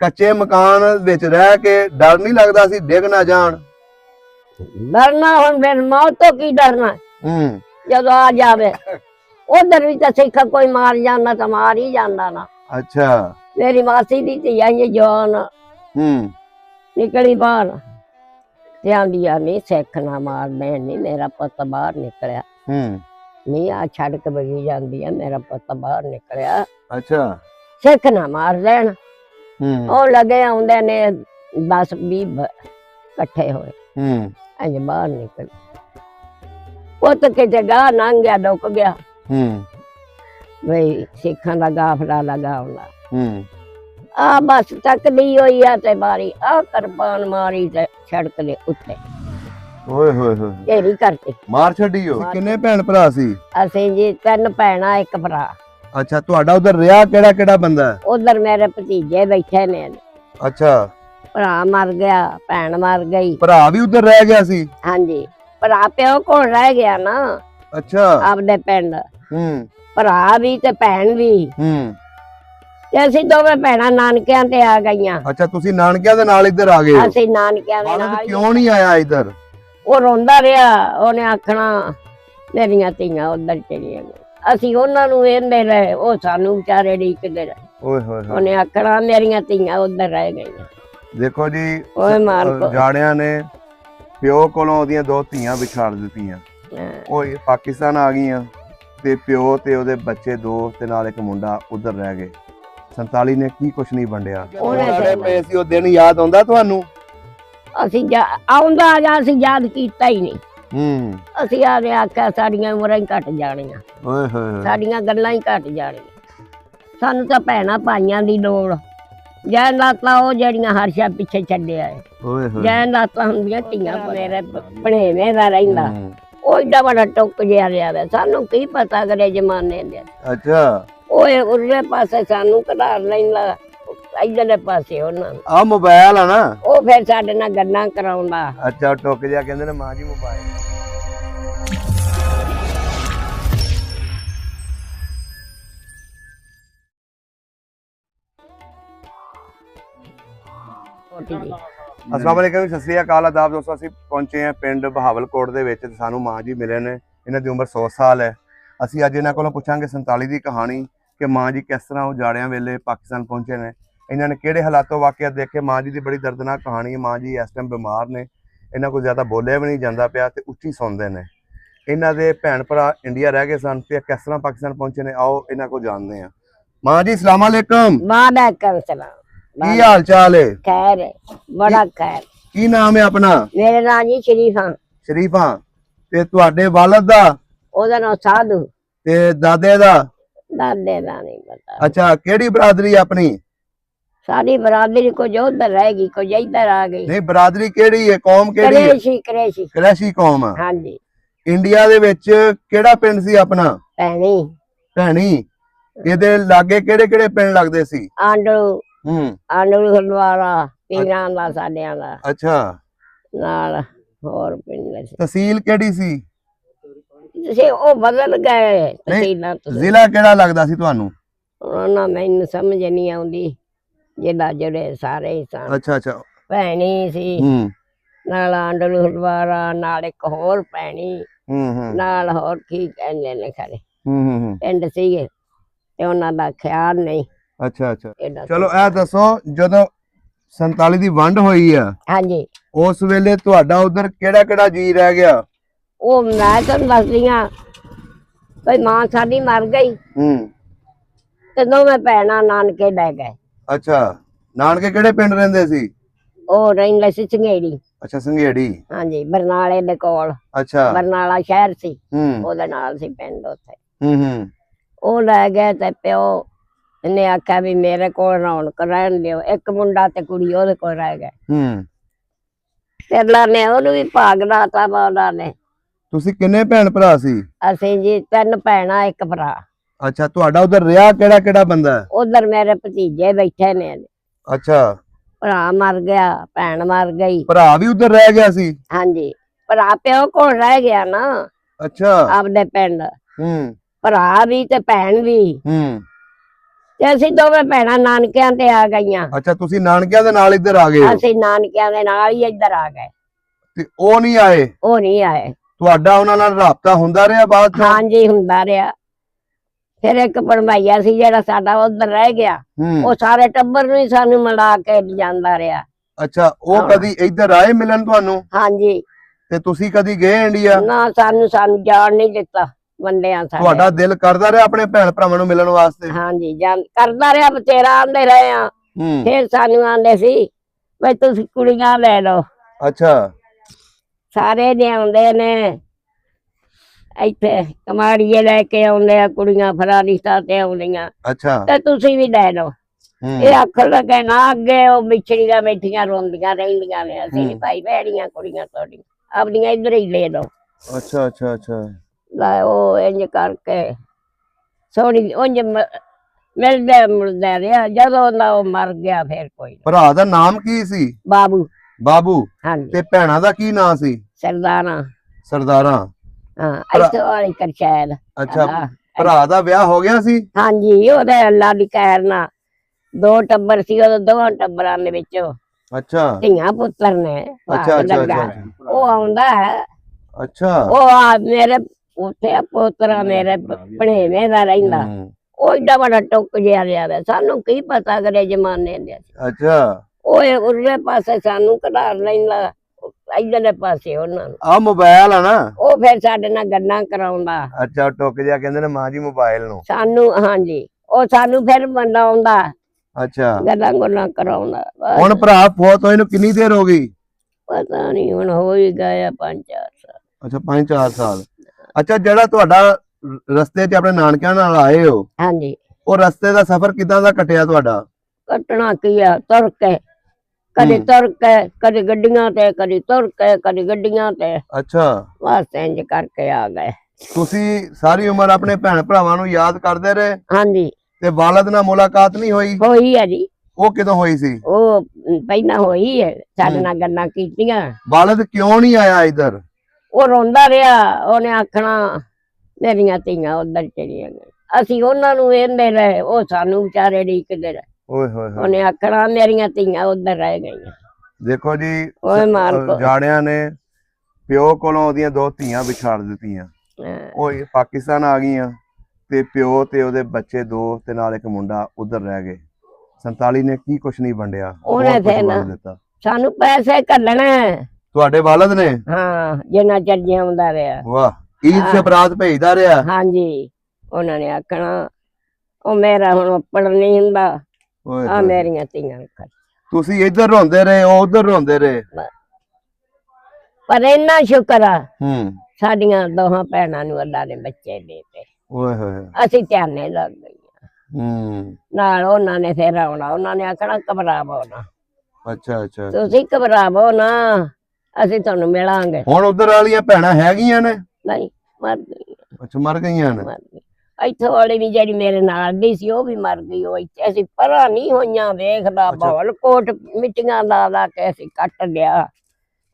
ਕੱਚੇ ਮਕਾਨ ਵਿੱਚ ਰਹਿ ਕੇ ਡਰ ਨਹੀਂ ਲੱਗਦਾ ਸੀ ਡਿੱਗ ਨਾ ਜਾਣ। ਡਰਨਾ ਹੁਣ ਫਿਰ ਮੌਤ ਤੋਂ ਕੀ ਡਰਨਾ? ਹੂੰ। ਜਦੋਂ ਆ ਜਾਵੇ ਉਧਰ ਵੀ ਤਾਂ ਸਿੱਖ ਕੋਈ ਮਾਰ ਜਾਂਦਾ ਤਾਂ ਮਾਰ ਹੀ ਜਾਂਦਾ ਨਾ। ਅੱਛਾ। ਮੇਰੀ ਮਾਸੀ ਦੀ ਧੀ ਆਈ ਜਵਾਨ। ਹੂੰ। ਨਿਕਲੀ ਬਾਹਰ। ਤੇ ਆਂਦੀ ਆ ਨਹੀਂ ਸਿੱਖ ਨਾ ਮਾਰ ਮੈਂ ਨਹੀਂ ਮੇਰਾ ਪੁੱਤ ਬਾਹਰ ਨਿਕਲਿਆ। ਹੂੰ। ਨਹੀਂ ਆ ਛੱਡ ਕੇ ਬਗੀ ਜਾਂਦੀ ਆ ਮੇਰਾ ਪੁੱਤ ਬਾਹਰ ਨਿਕਲਿਆ। ਅੱਛਾ। ਸਿੱਖ ਨਾ ਮਾਰ ਦੇਣ ਹੂੰ। ਉਹ ਲੱਗੇ ਆਉਂਦੇ ਨੇ 10 20 ਇਕੱਠੇ ਹੋਏ। ਹੂੰ। ਅਜ ਬਾਹਰ ਨਿਕਲ। ਉਹ ਤਾਂ ਕਿਤੇ ਗਾ ਲੰਘ ਗਿਆ ਡੁੱਕ ਗਿਆ। ਹੂੰ। ਬਈ ਸਿੱਖਾਂ ਦਾ ਗਾਫਲਾ ਲਗਾ ਹੁੰਦਾ ਹੂੰ। ਆ ਬਸ ਤੱਕਦੀ ਹੋਈ ਆ ਤੇ ਮਾਰੀ ਆ ਕਿਰਪਾਨ ਮਾਰੀ ਤੇ ਸੜਕ ਦੇ ਉੱਤੇ। ਓਏ ਹੋਏ ਹੋਏ। ਢੇਰੀ ਕਰਤੀ ਮਾਰ ਛੱਡੀਓ ਕਿੰਨੇ ਭੈਣ ਭਰਾ ਸੀ? ਅਸੀਂ ਜੀ ਤਿੰਨ ਭੈਣਾਂ ਇੱਕ ਭਰਾ। ਅੱਛਾ ਤੁਹਾਡਾ ਉਧਰ ਰਿਹਾ ਕਿਹੜਾ ਕਿਹੜਾ ਬੰਦਾ? ਹੈ? ਉਧਰ ਮੇਰੇ ਭਤੀਜੇ ਬੈਠੇ ਨੇ। ਅੱਛਾ। ਭਰਾ ਮਰ ਗਿਆ ਭੈਣ ਮਰ ਗਈ। ਭਰਾ ਵੀ ਉਧਰ ਰਹਿ ਗਿਆ ਸੀ? ਹਾਂਜੀ। ਭਰਾ ਪਿਓ ਕੋਲ ਰਹਿ ਗਿਆ ਨਾ। ਅੱਛਾ। ਆਪਦੇ ਪਿੰਡ। ਹੂੰ। ਭਰਾ ਵੀ ਤੇ ਭੈਣ ਵੀ। ਹੂੰ। ਤੇ ਅਸੀਂ ਦੋਵੇਂ ਭੈਣਾਂ ਨਾਨਕਿਆਂ ਤੇ ਆ ਗਈਆਂ। ਅੱਛਾ ਤੁਸੀਂ ਨਾਨਕਿਆਂ ਦੇ ਨਾਲ ਇੱਧਰ ਆ ਗਏ ਹੋ? ਅਸੀਂ ਨਾਨਕਿਆਂ ਦੇ ਨਾਲ ਹੀ- ਕਿਉਂ ਨਹੀਂ ਆਇਆ ਇੱਧਰ? ਉਹ ਰੋਂਦਾ ਰਿਹਾ ਉਹਨੇ ਆਖਣਾ ਮੇਰੀਆਂ ਧੀਆਂ ਉਧਰ ਚਲੀਆਂ ਗਈਆਂ। ਅਸੀਂ ਉਹਨਾਂ ਨੂੰ ਵੇਂਦੇ ਰਹੇ ਉਹ ਸਾਨੂੰ ਵਿਚਾਰੇ ਢੀਕਦੇ ਰਹੇ। ਓਏ ਹੋਏ ਹੋਏ। ਉਹਨੇ ਆਖਣਾ ਮੇਰੀਆਂ ਧੀਆਂ ਉਧਰ ਰਹਿ ਗਈਆਂ। ਦੇਖੋ ਜੀ ਓਏ ਮਾਲਕੋ। ਜਾੜਿਆਂ ਨੇ ਪਿਓ ਕੋਲੋਂ ਉਹਦੀਆਂ ਦੋ ਧੀਆਂ ਵਿਛਾੜ ਦਿੱਤੀਆਂ। ਉਹ ਪਾਕਿਸਤਾਨ ਆ ਗਈਆਂ ਤੇ ਪਿਓ ਤੇ ਉਹਦੇ ਬੱਚੇ ਦੋ ਤੇ ਨਾਲ ਇੱਕ ਮੁੰਡਾ ਉਧਰ ਰਹਿ ਗਏ। 47 ਨੇ ਕੀ ਕੁਛ ਨਹੀਂ ਵੰਡਿਆ। ਉਹਨੇ ਪਏ ਸੀ ਉਹ ਦਿਨ ਯਾਦ ਆਉਂਦਾ ਤੁਹਾਨੂੰ? ਅਸੀਂ ਜਾ- ਆਉਂਦਾ ਜਾਂ ਅਸੀਂ ਯਾਦ ਕੀਤਾ ਹੀ ਨਹੀਂ। ਹੂੰ। ਅਸੀਂ ਆਦੇ ਆਖਿਆ ਸਾਡੀਆਂ ਉਮਰਾਂ ਹੀ ਘਟ ਜਾਣੀਆਂ। ਓਏ ਹੋਏ ਹੋਏ। ਸਾਡੀਆਂ ਗੱਲਾਂ ਹੀ ਘਟ ਜਾਣੀਆਂ। ਸਾਨੂੰ ਤਾਂ ਭੈਣਾਂ ਭਾਈਆਂ ਦੀ ਲੋੜ। ਜੈ ਲਾਤਾ ਉਹ ਜਿਹੜੀਆਂ ਹਰਸ਼ਾ ਪਿੱਛੇ ਛੱਡਿਆ ਹੈ ਓਏ ਹੋਏ। ਜੈ ਲਾਤਾ ਹੁੰਦੀਆਂ ਧੀਆਂ ਮੇਰੇ ਭਣੇਵੇਂ ਦਾ ਰਹਿੰਦਾ। ਉਹ ਏਡਾ ਵੱਡਾ ਟੁੱਕ ਜਿਹਾ ਰਿਹਾ ਵੇ। ਸਾਨੂੰ ਕੀ ਪਤਾ ਕਰੇ ਜਮਾਨੇ ਦੇ। ਅੱਛਾ। ਓਏ ਉਰਲੇ ਪਾਸੇ ਸਾਨੂੰ ਕਢਾਰ ਲੈਂਦਾ। ਇਧਰਲੇ ਪਾਸੇ ਉਹਨਾਂ ਨੂੰ। ਆ ਮੋਬਾਈਲ ਆ ਨਾ? ਉਹ ਫਿਰ ਸਾਡੇ ਨਾਲ ਗੱਲਾਂ ਕਰਾਉਂਦਾ ਅੱਛਾ ਟੁੱਕ ਜਿਹਾ ਕਹਿੰਦੇ ਨੇ ਮਾਂ ਜੀ ਮੋਬਾਈਲ ਛੋਟੀ ਜਿਹੀ। ਅਸਲਾਮ ਵਾਲੇਕਮ ਸਤਿ ਸ੍ਰੀ ਅਕਾਲ ਆਦਾਬ ਦੋਸਤੋ ਅਸੀਂ ਪਹੁੰਚੇ ਹਾਂ ਪਿੰਡ ਬਹਾਵਲਕੋਟ ਦੇ ਵਿੱਚ ਤੇ ਸਾਨੂੰ ਮਾਂ ਜੀ ਮਿਲੇ ਨੇ। ਇਹਨਾਂ ਦੀ ਉਮਰ 100 ਸਾਲ ਹੈ। ਅਸੀਂ ਅੱਜ ਇਹਨਾਂ ਕੋਲੋਂ ਪੁੱਛਾਂਗੇ 47 ਦੀ ਕਹਾਣੀ ਕਿ ਮਾਂ ਜੀ ਕਿਸ ਤਰ੍ਹਾਂ ਉਜਾੜਿਆਂ ਵੇਲੇ ਪਾਕਿਸਤਾਨ ਪਹੁੰਚੇ ਨੇ। ਇਹਨਾਂ ਨੇ ਕਿਹੜੇ ਹਾਲਾਤੋਂ ਵਾਕਿਆ ਦੇਖੇ ਮਾਂ ਜੀ ਦੀ ਬੜੀ ਦਰਦਨਾਕ ਕਹਾਣੀ ਹੈ ਮਾਂ ਜੀ ਇਸ ਟਾਈਮ ਬਿਮਾਰ ਨੇ ਇਹਨਾਂ ਕੋਲ ਜ਼ਿਆਦਾ ਬੋਲਿਆ ਵੀ ਨਹੀਂ ਜਾਂਦਾ ਪਿਆ ਤੇ ਉੱਚੀ ਸੌਂਦੇ ਨੇ। ਇਹਨਾਂ ਦੇ ਭੈਣ ਭਰਾ ਇੰਡੀਆ ਰਹਿ ਗਏ ਸਨ ਤੇ ਕਿਸ ਤਰ੍ਹਾਂ ਪਾਕਿਸਤਾਨ ਪਹੁੰਚੇ ਨੇ ਆਓ ਇਹਨਾਂ ਕੋਲ ਜਾਣਦੇ ਹਾਂ। ਮਾਂ ਜੀ ਅਸਲਾਮ ਵਾਲੇਕਮ ਮਾਦਾ ਕਰ ਸਲਾਮ। ਕੀ ਹਾਲ ਚਾਲ ਹੈ? ਖੈਰ ਹੈ, ਬੜਾ ਖੈਰ। ਕੀ ਨਾਮ ਹੈ ਆਪਣਾ? ਮੇਰੇ ਨਾਂ ਜੀ ਸ਼ਰੀਫਾਂ। ਸ਼ਰੀਫਾ ਤੇ ਤੁਹਾਡੇ ਵਾਲਦ ਦਾ? ਉਹਦਾ ਨਾਂ ਸਾਧੂ। ਤੇ ਦਾਦੇ ਦਾ? ਦਾਦੇ ਦਾ ਨਹੀਂ ਪਤਾ। ਅੱਛਾ ਕਿਹੜੀ ਬਰਾਦਰੀ ਆਪਣੀ? ਸਾਡੀ ਬਰਾਦਰੀ ਕੁਝ ਉਧਰ ਰਹਿ ਗਈ ਕੁਝ ਇੱਧਰ ਆ ਗਈ। ਨਹੀਂ ਬਰਾਦਰੀ ਕਿਹੜੀ ਹੈ? ਕੌਮ ਕਿਹੜੀ ਹੈ? ਕਰੇਸ਼ੀ ਕਰੇਸ਼ੀ। ਕਰੈਸ਼ੀ ਕੌਮ ਆ। ਹਾਂਜੀ। ਇੰਡੀਆ ਦੇ ਵਿੱਚ ਕਿਹੜਾ ਪਿੰਡ ਸੀ ਆਪਣਾ? ਭੈਣੀ। ਭੈਣੀ। ਇਹਦੇ ਲਾਗੇ ਕਿਹੜੇ ਕਿਹੜੇ ਪਿੰਡ ਲੱਗਦੇ ਸੀ? ਆਂਡੂ ਹੂੰ। ਆਂਡੂ ਹਲਵਾਰਾ ਪੀਰਾਂ ਦਾ ਸਾਡਿਆਂ ਦਾ। ਅੱਛਾ। ਨਾਲ ਹੋਰ ਪਿੰਡ ਸੀ ਤਹਿਸੀਲ ਕਿਹੜੀ ਸੀ? ਤੁਸੀਂ ਉਹ ਬਦਲ ਗਏ ਤਸੀਲਾਂ ਤੋਂ। ਜ਼ਿਲ੍ਹਾ ਕਿਹੜਾ ਲੱਗਦਾ ਸੀ ਤੁਹਾਨੂੰ? ਉਹਨਾਂ ਮੈਨੂੰ ਸਮਝ ਨਹੀਂ ਆਉਂਦੀ। ਜਿਹੜਾ ਜਿਹੜੇ ਸਾਰੇ ਹੀ ਸਨ। ਅੱਛਾ ਅੱਛਾ। ਭੈਣੀ ਸੀ। ਹੂੰ। ਨਾਲ ਆਂਡਲੂ ਹਲਵਾਰਾ ਨਾਲ ਇੱਕ ਹੋਰ ਭੈਣੀ। ਹੂੰ ਹੂੰ। ਨਾਲ ਹੋਰ ਕੀ ਕਹਿੰਦੇ ਨੇ ਖਰੇ। ਹੂੰ ਹੂੰ, ਹੂੰ। ਪਿੰਡ ਸੀਗੇ ਤੇ ਉਹਨਾਂ ਦਾ ਖਿਆਲ ਨਹੀਂ। ਅੱਛਾ ਅੱਛਾ। ਇਹਦਾ ਚਲੋ ਇਹ ਦੱਸੋ ਜਦੋਂ 47 ਦੀ ਵੰਡ ਹੋਈ ਆ ਹਾਂਜੀ। ਉਸ ਵੇਲੇ ਤੁਹਾਡਾ ਉਧਰ ਕਿਹੜਾ ਕਿਹੜਾ ਜੀ ਰਹਿ ਗਿਆ? ਉਹ ਮੈਂ ਤੁਹਾਨੂੰ ਦੱਸਦੀ ਆ ਭਈ ਮਾਂ ਸਾਡੀ ਮਰ ਗਈ। ਹੂੰ। ਤੇ ਦੋਵੇਂ ਭੈਣਾਂ ਨਾਨਕੇ ਲੈ ਗਏ। ਅੱਛਾ ਨਾਨਕੇ ਕਿਹੜੇ ਪਿੰਡ ਰਹਿੰਦੇ ਸੀ? ਉਹ ਰਹਿੰਦੇ ਸੀ ਚੰਗੇੜੀ ਅੱਛਾ ਸੰਘੇੜੀ। ਹਾਂਜੀ ਬਰਨਾਲੇ ਦੇ ਕੋਲ। ਅੱਛਾ। ਬਰਨਾਲਾ ਸ਼ਹਿਰ ਸੀ। ਹੂੰ। ਉਹਦੇ ਨਾਲ ਸੀ ਪਿੰਡ ਉੱਥੇ। ਹੂੰ ਹੂੰ। ਉਹ ਲੈ ਗਏ ਤੇ ਪਿਓ ਨੇ ਆਖਿਆ ਵੀ ਮੇਰੇ ਕੋਲ ਰੌਣਕ ਰਹਿਣ ਦਿਓ। ਇੱਕ ਮੁੰਡਾ ਤੇ ਕੁੜੀ ਉਹਦੇ ਕੋਲ ਰਹਿ ਗਏ। ਹੂੰ। ਤੇ ਅੱਲਾ ਨੇ ਉਹਨੂੰ ਵੀ ਭਾਗ ਲਾਤਾ ਬਾਉਲਾ ਨੇ। ਤੁਸੀਂ ਕਿੰਨੇ ਭੈਣ ਭਰਾ ਸੀ? ਅਸੀਂ ਜੀ ਤਿੰਨ ਭੈਣਾਂ ਇੱਕ ਭਰਾ। ਅੱਛਾ ਤੁਹਾਡਾ ਉਧਰ ਰਿਹਾ ਕਿਹੜਾ ਕਿਹੜਾ ਬੰਦਾ? ਹੈ? ਉਧਰ ਮੇਰੇ ਭਤੀਜੇ ਬੈਠੇ ਨੇ ਅੱਛਾ। ਭਰਾ ਮਰ ਗਿਆ ਭੈਣ ਮਰ ਗਈ। ਭਰਾ ਵੀ ਉਧਰ ਰਹਿ ਗਿਆ ਸੀ? ਹਾਂਜੀ। ਭਰਾ ਪਿਓ ਕੋਲ ਰਹਿ ਗਿਆ ਨਾ। ਅੱਛਾ। ਆਪਦੇ ਪਿੰਡ। ਹੂੰ। ਭਰਾ ਵੀ ਤੇ ਭੈਣ ਵੀ। ਹੂੰ। ਤੇ ਅਸੀਂ ਦੋਵੇਂ ਭੈਣਾਂ ਨਾਨਕਿਆਂ ਤੇ ਆ ਗਈਆਂ। ਅੱਛਾ ਤੁਸੀਂ ਨਾਨਕਿਆਂ ਦੇ ਨਾਲ ਇੱਧਰ ਆ ਗਏ ਹੋ? ਅਸੀਂ ਨਾਨਕਿਆਂ ਦੇ ਨਾਲ ਹੀ ਇੱਧਰ ਆ ਗਏ। ਤੇ ਉਹ ਨਹੀਂ ਆਏ? ਉਹ ਨਹੀਂ ਆਏ। ਤੁਹਾਡਾ ਉਹਨਾਂ ਨਾਲ ਰਾਬਤਾ ਹੁੰਦਾ ਰਿਹਾ ਬਾਅਦ ਚ? ਹਾਂਜੀ ਹੁੰਦਾ ਰਿਹਾ। ਫਿਰ ਇੱਕ ਪਰਮਾਈਆ ਸੀ ਜਿਹੜਾ ਸਾਡਾ ਉਧਰ ਰਹਿ ਗਿਆ। ਉਹ ਸਾਰੇ ਟੱਬਰ ਨੂੰ ਹੀ ਸਾਨੂੰ ਮਿਲਾ ਕੇ ਜਾਂਦਾ ਰਿਹਾ। ਅੱਛਾ ਉਹ। ਕਦੀ ਇੱਧਰ ਆਏ ਮਿਲਣ ਤੁਹਾਨੂੰ? ਹਾਂਜੀ। ਤੇ ਤੁਸੀਂ ਕਦੀ ਗਏ ਇੰਡੀਆ? ਨਾ ਸਾਨੂੰ ਸਾਨੂੰ ਜਾਣ ਨਹੀਂ ਦਿੱਤਾ ਬੰਦਿਆਂ ਸਾਡੇ। ਤੁਹਾਡਾ ਦਿਲ ਕਰਦਾ ਰਿਹਾ ਆਪਣੇ ਭੈਣ ਭਰਾਵਾਂ ਨੂੰ ਮਿਲਣ ਵਾਸਤੇ? ਹਾਂਜੀ ਕਰਦਾ ਰਿਹਾ ਬਤੇਰਾ ਆਂਦੇ ਰਹੇ ਆ ਫਿਰ ਸਾਨੂੰ ਆਂਦੇ ਸੀ ਵੀ ਤੁਸੀਂ ਕੁੜੀਆਂ ਲੈ ਲਓ। ਅੱਛਾ। ਸਾਰੇ ਦੇ ਆਉਂਦੇ ਨੇ। ਇੱਥੇ ਕਮਾੜੀਏ ਲੈ ਕੇ ਆਉਂਦੇ ਆ ਕੁੜੀਆਂ ਫਰਾਰੀਸਤਾ ਤੇ ਆਉਂਦੀਆਂ। ਅੱਛਾ। ਤੇ ਤੁਸੀਂ ਵੀ ਲੈ ਲਓ। ਇਹ ਅੱਖ ਲੱਗੇ ਨਾ ਅੱਗੇ ਉਹ ਵਿਛੜੀਆਂ ਬੈਠੀਆਂ ਰੋਂਦੀਆਂ ਰਹਿੰਦੀਆਂ ਨੇ ਅਸੀਂ ਨੀ ਹੂੰ। ਭਾਈ ਭੈੜੀਆਂ ਕੁੜੀਆਂ ਤੁਹਾਡੀਆਂ ਆਪਣੀਆਂ ਇੱਧਰ ਹੀ ਲੈ ਲਓ। ਅੱਛਾ ਅੱਛਾ ਅੱਛਾ। ਲੈ ਉਹ ਇੰਜ ਕਰਕੇ ਸੋਹਣੀ ਉਂਝ ਮਿਲਦੇ ਮਿਲਦੇ ਰਿਹਾ ਜਦੋਂ ਦਾ ਉਹ ਮਰ ਗਿਆ ਫਿਰ ਕੋਈ ਨਾ। ਭਰਾ ਦਾ ਨਾਮ ਕੀ ਸੀ? ਬਾਬੂ। ਬਾਬੂ। ਤੇ ਭੈਣਾਂ ਦਾ ਕੀ ਨਾਂ ਸੀ? ਸਰਦਾਰਾਂ। ਸਰਦਾਰਾਂ। ਹਾਂ ਭਰਾ- ਇੱਥੇ ਵਾਲੀ ਕਰਸ਼ੈਦ ਅੱਛਾ ਭਰਾ ਦਾ ਵਿਆਹ ਹੋ ਗਿਆ ਸੀ? ਹਾਂਜੀ ਉਹਦੇ ਅੱਲਾ ਦੀ ਖੈਰ ਨਾਲ। ਦੋ ਟੱਬਰ ਸੀ ਉਹਦੇ ਦੋਵਾਂ ਟੱਬਰਾਂ ਦੇ ਵਿੱਚੋਂ। ਅੱਛਾ। ਧੀਆਂ ਪੁੱਤਰ ਨੇ ਅੱਛਾ ਅੱਛਾ ਉਹ ਆਉਂਦਾ ਹੈ। ਅੱਛਾ। ਉਹ ਆ ਮੇਰੇ ਉੱਥੇ ਪੋਤਰਾ ਮੇਰੇ ਭਣੇਵੇਂ ਦਾ ਰਹਿੰਦਾ। ਉਹ ਏਡਾ ਵੱਡਾ ਟੁੱਕ ਜਿਹਾ ਰਿਹਾ ਵਾ। ਸਾਨੂੰ ਕੀ ਪਤਾ ਕਰੇ ਜਮਾਨੇ ਦੇ ਅੱਛਾ। ਉਹ ਉਰਲੇ ਪਾਸੇ ਸਾਨੂੰ ਕਢਾ ਲੈਂਦਾ। ਇਧਰਲੇ ਪਾਸੇ ਉਹਨਾਂ ਨੂੰ। ਆ ਮੋਬਾਈਲ ਆ ਨਾ। ਉਹ ਫਿਰ ਸਾਡੇ ਨਾਲ ਗੱਲਾਂ ਕਰਾਉਂਦਾ। ਅੱਛਾ ਟੁੱਕ ਜਿਹਾ ਕਹਿੰਦੇ ਨੇ ਮਾਂ ਜੀ ਮੋਬਾਈਲ ਨੂੰ। ਸਾਨੂੰ ਹਾਂਜੀ। ਉਹ ਸਾਨੂੰ ਫਿਰ ਮੰਡਾਉਂਦਾ ਅੱਛਾ। ਗੱਲਾਂ ਗੁੱਲਾਂ ਕਰਾਉਂਦਾ। ਬਸ ਹੁਣ ਭਰਾ ਫੋਤ ਹੋਏ ਨੂੰ ਕਿੰਨੀ ਦੇਰ ਹੋ ਗਈ? ਪਤਾ ਨਹੀਂ ਹੁਣ ਹੋ ਹੀ ਗਿਆ ਪੰਜ ਚਾਰ ਸਾਲ। ਅੱਛਾ 5-4 ਸਾਲ। ਅੱਛਾ ਜਿਹੜਾ ਤੁਹਾਡਾ ਰਸਤੇ 'ਚ ਆਪਣੇ ਨਾਨਕਿਆਂ ਨਾਲ ਆਏ ਹੋ ਹਾਂਜੀ। ਉਹ ਰਸਤੇ ਦਾ ਸਫ਼ਰ ਕਿਦਾਂ ਦਾ ਕਟਿਆ ਤੁਹਾਡਾ? ਕੱਟਣਾ ਕੀ ਆ ਤੁਰ ਕੇ। ਕਦੇ। ਤੁਰ ਕੇ ਕਦੇ ਗੱਡੀਆਂ ਤੇ ਕਦੇ ਤੁਰ ਕੇ ਕਦੇ ਗੱਡੀਆਂ ਤੇ। ਅੱਛਾ। ਬਸ ਇੰਜ ਕਰਕੇ ਆ ਗਏ। ਤੁਸੀਂ ਸਾਰੀ ਉਮਰ ਆਪਣੇ ਭੈਣ ਭਰਾਵਾਂ ਨੂੰ ਯਾਦ ਕਰਦੇ ਰਹੇ? ਹਾਂਜੀ। ਤੇ ਵਾਲਦ ਨਾਲ ਮੁਲਾਕਾਤ ਨਹੀਂ ਹੋਈ? ਹੋਈ ਹੈ ਜੀ। ਉਹ ਕਿਦੋਂ ਹੋਈ ਸੀ? ਉਹ ਪਹਿਲਾਂ ਹੋਈ ਹੈ ਸਾਡੇ। ਨਾਲ ਗੱਲਾਂ ਕੀਤੀਆਂ। ਵਾਲਦ ਕਿਉਂ ਨਹੀਂ ਆਇਆ ਇੱਧਰ? ਉਹ ਰੋਂਦਾ ਰਿਹਾ ਉਹਨੇ ਆਖਣਾ ਮੇਰੀਆਂ ਧੀਆਂ ਉਧਰ ਚਲੀਆਂ ਗਈਆਂ। ਅਸੀਂ ਉਹਨਾਂ ਨੂੰ ਵੇਂਦੇ ਰਹੇ ਉਹ ਸਾਨੂੰ ਵਿਚਾਰੇ ਢੀਕਦੇ ਰਹੇ। ਓਏ ਹੋਏ ਹੋਏ। ਉਹਨੇ ਆਖਣਾ ਮੇਰੀਆਂ ਧੀਆਂ ਉਧਰ ਰਹਿ ਗਈਆਂ। ਦੇਖੋ ਜੀ ਓਏ ਮਾਲਕੋ। ਨੇ ਪਿਓ ਕੋਲੋਂ ਉਹਦੀਆਂ ਦੋ ਧੀਆਂ ਵਿਛਾੜ ਦਿੱਤੀਆਂ। ਉਹ ਪਾਕਿਸਤਾਨ ਆ ਗਈਆਂ ਤੇ ਪਿਓ ਤੇ ਉਹਦੇ ਬੱਚੇ ਦੋ ਤੇ ਨਾਲ ਇੱਕ ਮੁੰਡਾ ਉਧਰ ਰਹਿ ਗਏ। 47 ਨੇ ਕੀ ਕੁਛ ਨਹੀਂ ਵੰਡਿਆ ਉਹਨੇ ਫਿਰ ਨਾ- ਸਾਨੂੰ ਪੈਸੇ ਘੱਲਣਾ। ਤੁਹਾਡੇ ਵਾਲਦ ਨੇ? ਹਾਂ ਜਿੰਨਾ ਚਿਰ ਜਿਉਂਦਾ ਰਿਹਾ। ਵਾਹ ਈਦ। ਸੇ ਬਰਾਤ ਭੇਜਦਾ ਰਿਹਾ? ਹਾਂਜੀ ਉਹਨਾਂ ਨੇ ਆਖਣਾ ਉਹ ਮੇਰਾ ਹੁਣ ਪੜ ਨਹੀਂ ਹੁੰਦਾ। ਓਏ ਆ ਹੋਏ। ਮੇਰੀਆਂ ਧੀਆਂ ਕਰ ਤੁਸੀਂ ਇੱਧਰ ਰੋਂਦੇ ਰਹੇ ਉਹ ਉਧਰ ਰੋਂਦੇ ਰਹੇ। ਪਰ ਇੰਨਾ ਸ਼ੁਕਰ ਆ ਹੂੰ। ਸਾਡੀਆਂ ਦੋਹਾਂ ਭੈਣਾਂ ਨੂੰ ਅੱਲਾ ਨੇ ਬੱਚੇ ਦੇਤੇ। ਓਏ ਹੋਏ ਅਸੀਂ ਧਿਆਨੇ ਲੱਗ ਗਈਆਂ। ਹੂੰ। ਨਾਲ ਉਹਨਾਂ ਨੇ ਫੇਰ ਆਉਣਾ ਉਹਨਾਂ ਨੇ ਆਖਣਾ ਘਬਰਾਵੋ ਨਾ। ਅੱਛਾ ਅੱਛਾ ਤੁਸੀਂ ਘਬਰਾਵੋ ਨਾ ਅਸੀਂ ਤੁਹਾਨੂੰ ਮਿਲਾਂਗੇ। ਹੁਣ ਉਧਰ ਵਾਲੀਆਂ ਭੈਣਾਂ ਹੈਗੀਆਂ ਨੇ? ਨਹੀਂ ਮਰ ਗਈ ਅੱਛਾ ਮਰ ਗਈਆਂ ਨੇ? ਮਰ ਗਈ ਇੱਥੋਂ ਵਾਲੀ ਵੀ ਜਿਹੜੀ ਮੇਰੇ ਨਾਲ ਦੀ ਸੀ ਉਹ ਵੀ ਮਰ ਗਈ ਉਹ ਇੱਥੇ। ਅਸੀਂ ਪਰਾਂ ਨਹੀਂ ਹੋਈਆਂ ਵੇਖਦਾ। ਬੋਲ ਕੋਟ ਮਿੱਟੀਆਂ ਲਾ ਲਾ ਕੇ ਅਸੀਂ ਕੱਟ ਲਿਆ।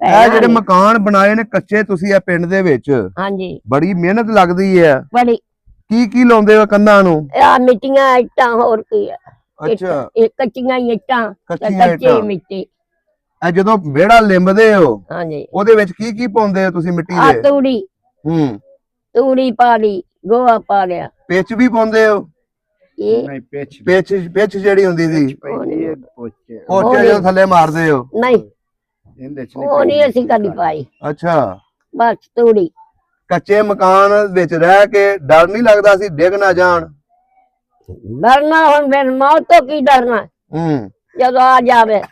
ਇਹ ਜਿਹੜੇ ਮਕਾਨ ਬਣਾਏ ਨੇ ਕੱਚੇ ਤੁਸੀਂ ਇਹ ਪਿੰਡ ਦੇ ਵਿੱਚ ਹਾਂਜੀ। ਬੜੀ ਮਿਹਨਤ ਲੱਗਦੀ ਹੈ ਬੜੀ। ਕੀ ਕੀ ਲਾਉਂਦੇ ਹੋ ਕੰਧਾਂ ਨੂੰ? ਆ ਮਿੱਟੀਆਂ ਇੱਟਾਂ ਹੋਰ ਕੀ ਆ। ਅੱਛਾ। ਇਹ ਕੱਚੀਆਂ ਹੀ ਇੱਟਾਂ ਕੱਚੀ ਮਿੱਟੀ। ਇਹ ਜਦੋਂ ਵਿਹੜਾ ਲਿੰਬਦੇ ਹੋ ਹਾਂਜੀ। ਉਹਦੇ ਵਿੱਚ ਕੀ ਕੀ ਪਾਉਂਦੇ ਹੋ ਤੁਸੀਂ ਮਿੱਟੀ ਆ ਦੇ ਤੂੜੀ। ਹੂੰ। ਤੂੜੀ ਪਾ ਲਈ। ਗੋਹਾ ਪਾ ਲਿਆ। ਪਿੱਚ ਵੀ ਪਾਉਂਦੇ ਹੋ? ਇਹ ਨਹੀਂ ਪਿੱਛ ਪਿੱਚ ਪਿੱਚ ਜਿਹੜੀ ਹੁੰਦੀ ਸੀ। ਪੈਂਦੀ ਹੈ ਪੋਚੇ ਪੋਚੇ ਜਦੋਂ ਥੱਲੇ ਮਾਰਦੇ ਹੋ? ਨਹੀਂ। ਇਹਦੇ ਚ ਉਹ ਨਹੀਂ ਅਸੀਂ ਕਦੀ ਪਾਈ। ਅੱਛਾ। ਬਸ ਤੂੜੀ। ਕੱਚੇ ਮਕਾਨ ਵਿੱਚ ਰਹਿ ਕੇ ਡਰ ਨਹੀਂ ਲੱਗਦਾ ਸੀ ਡਿੱਗ ਨਾ ਜਾਣ? ਡਰਨਾ ਹੁਣ ਫਿਰ ਮੌਤ ਤੋਂ ਕੀ ਡਰਨਾ? ਹੂੰ। ਜਦੋਂ ਆ ਜਾਵੇ।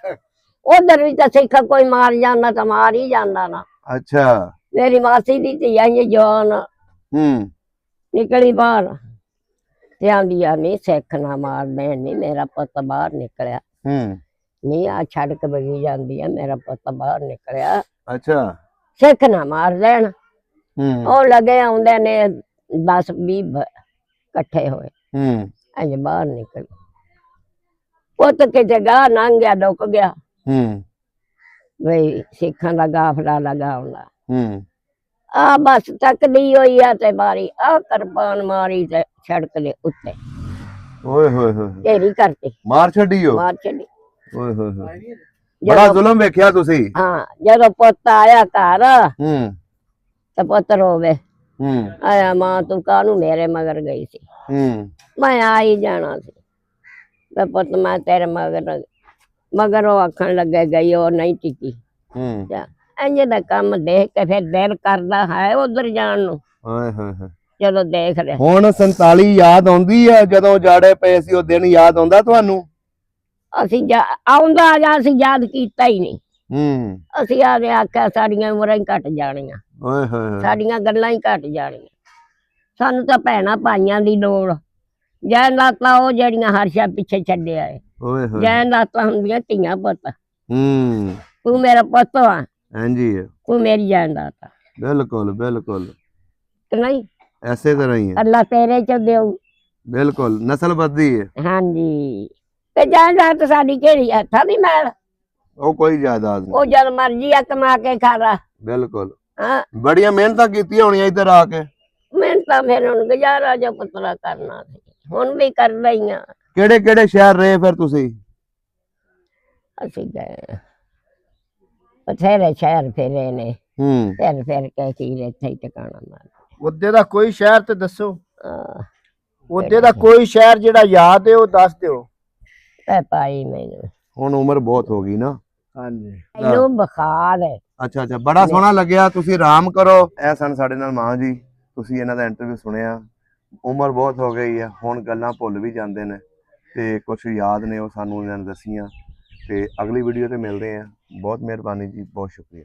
ਉਧਰ ਵੀ ਤਾਂ ਸਿੱਖ ਕੋਈ ਮਾਰ ਜਾਂਦਾ ਤਾਂ ਮਾਰ ਹੀ ਜਾਂਦਾ ਨਾ। ਅੱਛਾ। ਮੇਰੀ ਮਾਸੀ ਦੀ ਧੀ ਆਈ ਜਵਾਨ। ਹੂੰ। ਨਿਕਲੀ ਬਾਹਰ। ਤੇ ਆਂਦੀ ਆ ਨਹੀਂ ਸਿੱਖ ਨਾ ਮਾਰਦੇ ਨਹੀਂ ਮੇਰਾ ਪੁੱਤ ਬਾਹਰ ਨਿਕਲਿਆ। ਹੂੰ। ਨਹੀਂ ਆ ਛੱਡ ਕੇ ਬਗੀ ਜਾਂਦੀ ਆ ਮੇਰਾ ਪੁੱਤ ਬਾਹਰ ਨਿਕਲਿਆ। ਅੱਛਾ। ਸਿੱਖ ਨਾ ਮਾਰ ਦੇਣ ਹੂੰ। ਉਹ ਲੱਗੇ ਆਉਂਦੇ ਨੇ 10 20 ਇਕੱਠੇ ਹੋਏ। ਹੂੰ। ਅਜ ਬਾਹਰ ਨਿਕਲ। ਪੁੱਤ ਕਿਤੇ ਗਾ ਲੰਘ ਗਿਆ ਡੁੱਕ ਗਿਆ। ਹੂੰ। ਬਈ ਸਿੱਖਾਂ ਦਾ ਗਾਫਲਾ ਲਗਾ ਹੁੰਦਾ ਹੂੰ। ਆ ਬਸ ਤੱਕਦੀ ਹੋਈ ਆ ਤੇ ਮਾਰੀ ਆ ਕਿਰਪਾਨ ਮਾਰੀ ਤੇ ਸੜਕ ਦੇ ਉੱਤੇ। ਓਏ ਹੋਏ ਹੋਏ ਢੇਰੀ ਕਰਤੇ। ਮਾਰ ਛੱਡੀਓ ਮਾਰ ਛੱਡੀ। ਓਏ ਹੋਏ ਹੋਏ। ਬੜਾ ਜ਼ੁਲਮ ਵੇਖਿਆ ਤੁਸੀਂ। ਹਾਂ ਜਦੋਂ ਪੁੱਤ ਆਇਆ ਘਰ ਹੂੰ। ਤੇ ਪੁੱਤ ਰੋਵੇ ਹੂੰ। ਆਇਆ ਮਾਂ ਤੂੰ ਕਾਹਨੂੰ ਮੇਰੇ ਮਗਰ ਗਈ ਸੀ? ਹੂੰ। ਮੈਂ ਆ ਹੀ ਜਾਣਾ ਸੀ। ਤੇ ਪੁੱਤ ਮੈਂ ਤੇਰੇ ਮਗਰ ਮਗਰ ਉਹ ਆਖਣ ਲੱਗੇ ਗਈ ਉਹ ਨਹੀਂ ਟਿਕੀ। ਹੂੰ। ਇੰਜ ਦਾ ਕੰਮ ਦੇਖ ਕੇ ਫਿਰ ਦਿਲ ਕਰਦਾ ਹੈ ਉਧਰ ਜਾਣ ਨੂੰ। ਹੋਏ ਹੋਏ ਜਦੋਂ ਦੇਖ ਰਿਹਾ। ਹੁਣ 47 ਯਾਦ ਆਉਂਦੀ ਆ ਜਦੋਂ ਜਾੜੇ ਪਏ ਸੀ ਉਹ ਦਿਨ ਯਾਦ ਆਉਂਦਾ ਤੁਹਾਨੂੰ? ਅਸੀਂ ਜਾ- ਆਉਂਦਾ ਜਾਂ ਅਸੀਂ ਯਾਦ ਕੀਤਾ ਹੀ ਨਹੀਂ। ਹੂੰ। ਅਸੀਂ ਆਦੇ ਆਖਿਆ ਸਾਡੀਆਂ ਉਮਰਾਂ ਹੀ ਘਟ ਜਾਣੀਆਂ। ਓਏ ਹੋਏ ਹੋਏ। ਸਾਡੀਆਂ ਗੱਲਾਂ ਹੀ ਘਟ ਜਾਣੀਆਂ। ਸਾਨੂੰ ਤਾਂ ਭੈਣਾਂ ਭਾਈਆਂ ਦੀ ਲੋੜ। ਜਾਇਦਾਦਾਂ ਉਹ ਜਿਹੜੀਆਂ ਹਰਸ਼ਾ ਪਿੱਛੇ ਛੱਡਿਆ ਏ। ਓਏ ਹੋਏ। ਜਾਇਦਾਦਾਂ ਹੁੰਦੀਆਂ ਧੀਆਂ ਪੁੱਤ। ਹੂੰ। ਤੂੰ ਮੇਰਾ ਪੁੱਤ ਵਾ ਹਾਂਜੀ। ਤੂੰ ਮੇਰੀ ਜਾਇਦਾਦ ਆ। ਬਿਲਕੁਲ ਬਿਲਕੁਲ। ਕਿ ਨਹੀਂ ਐਸੇ ਤਰ੍ਹਾਂ ਹੀ ਹੈ। ਅੱਲਾ ਤੇਰੇ ਚ ਦੇਉ ਬਿਲਕੁਲ ਨਸਲ ਵੱਧਦੀ ਹੈ। ਹਾਂਜੀ। ਤੇ ਜਾਇਦਾਦ ਸਾਡੀ ਕਿਹੜੀ ਹੱਥਾਂ ਦੀ ਮੈਲ ਉਹ ਕੋਈ ਜਾਇਦਾਦ ਨਹੀਂ। ਉਹ ਜਦ ਮਰਜ਼ੀ ਆ ਕਮਾ ਕੇ ਖਾਰਾ ਬਿਲਕੁਲ। ਹਾਂ। ਬੜੀਆਂ ਮਿਹਨਤਾਂ ਕੀਤੀਆਂ ਹੋਣੀਆਂ ਇੱਧਰ ਆ ਕੇ। ਮੈਂ ਤਾਂ ਫਿਰ ਹੁਣ ਗੁਜ਼ਾਰਾ ਜੋ ਪੁੱਤਰਾ ਕਰਨਾ ਸੀ। ਹੁਣ ਵੀ ਕਰ ਲਈਆਂ ਕਿਹੜੇ ਕਿਹੜੇ ਸ਼ਹਿਰ ਰਹੇ ਫਿਰ ਤੁਸੀਂ? ਅਸੀਂ ਗਏ। ਬਥੇਰੇ ਸ਼ਹਿਰ ਫਿਰੇ ਨੇ। ਹੂੰ। ਫਿਰ ਫਿਰ ਕੇ ਕੀ ਇੱਥੇ ਹੀ ਟਿਕਾਣਾ ਮਾਰ ਉਹਦੇ ਦਾ ਕੋਈ ਸ਼ਹਿਰ ਤੇ ਦੱਸੋ। ਆਹ, ਉਹਦੇ ਦਾ ਕੋਈ ਸ਼ਹਿਰ ਜਿਹੜਾ ਯਾਦ ਹੈ ਉਹ ਦੱਸ ਦਿਓ। ਤੇ ਪਾਈ ਮੈਨੂੰ। ਹੁਣ ਉਮਰ ਬਹੁਤ ਹੋ ਗਈ ਨਾ। ਹਾਂਜੀ। ਮੈਨੂੰ ਬੁਖਾਰ ਹੈ। ਅੱਛਾ ਅੱਛਾ ਬੜਾ ਸੋਹਣਾ ਲੱਗਿਆ। ਤੁਸੀਂ ਆਰਾਮ ਕਰੋ। ਇਹ ਸਨ ਸਾਡੇ ਨਾਲ ਮਾਂ ਜੀ। ਤੁਸੀਂ ਇਹਨਾਂ ਦਾ ਇੰਟਰਵਿਊ ਸੁਣਿਆ। ਉਮਰ ਬਹੁਤ ਹੋ ਗਈ ਆ। ਹੁਣ ਗੱਲਾਂ ਭੁੱਲ ਵੀ ਜਾਂਦੇ ਨੇ। ਤੇ ਕੁਝ ਯਾਦ ਨੇ ਉਹ ਸਾਨੂੰ ਇਹਨਾਂ ਨੇ ਦੱਸੀਆਂ। ਤੇ ਅਗਲੀ ਵੀਡੀਓ ਤੇ ਮਿਲਦੇ ਆ ਬਹੁਤ ਮਿਹਰਬਾਨੀ ਜੀ ਬਹੁਤ ਸ਼ੁਕਰੀਆ।